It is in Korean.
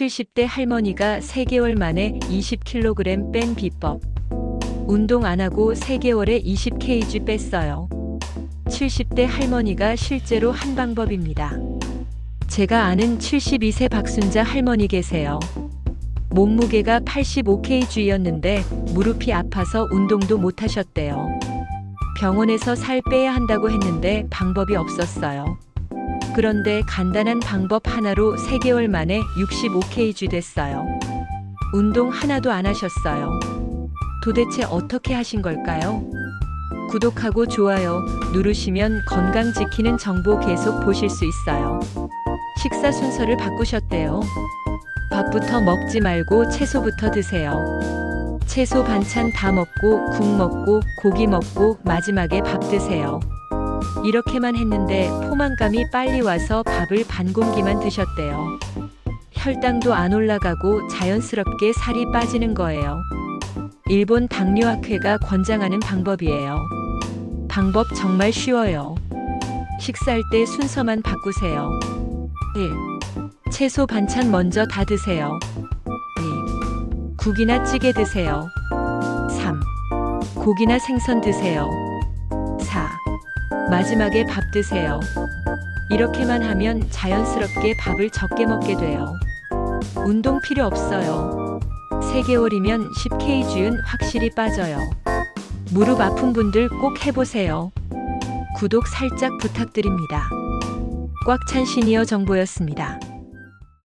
70대 할머니가 3개월 만에 20kg 뺀 비법. 운동 안 하고 3개월에 20kg 뺐어요. 70대 할머니가 실제로 한 방법입니다. 제가 아는 72세 박순자 할머니 계세요. 몸무게가 85kg였는데 무릎이 아파서 운동도 못 하셨대요. 병원에서 살 빼야 한다고 했는데 방법이 없었어요. 그런데 간단한 방법 하나로 3개월 만에 65kg 됐어요. 운동 하나도 안 하셨어요. 도대체 어떻게 하신 걸까요? 구독하고 좋아요 누르시면 건강 지키는 정보 계속 보실 수 있어요. 식사 순서를 바꾸셨대요. 밥부터 먹지 말고 채소부터 드세요. 채소 반찬 다 먹고 국 먹고 고기 먹고 마지막에 밥 드세요. 이렇게만 했는데 포만감이 빨리 와서 밥을 반 공기만 드셨대요. 혈당도 안 올라가고 자연스럽게 살이 빠지는 거예요. 일본 당뇨학회가 권장하는 방법이에요. 방법 정말 쉬워요. 식사할 때 순서만 바꾸세요. 1. 채소 반찬 먼저 다 드세요. 2. 국이나 찌개 드세요. 3. 고기나 생선 드세요. 4. 마지막에 밥 드세요. 이렇게만 하면 자연스럽게 밥을 적게 먹게 돼요. 운동 필요 없어요. 3개월이면 10kg는 확실히 빠져요. 무릎 아픈 분들 꼭 해보세요. 구독 살짝 부탁드립니다. 꽉 찬 시니어 정보였습니다.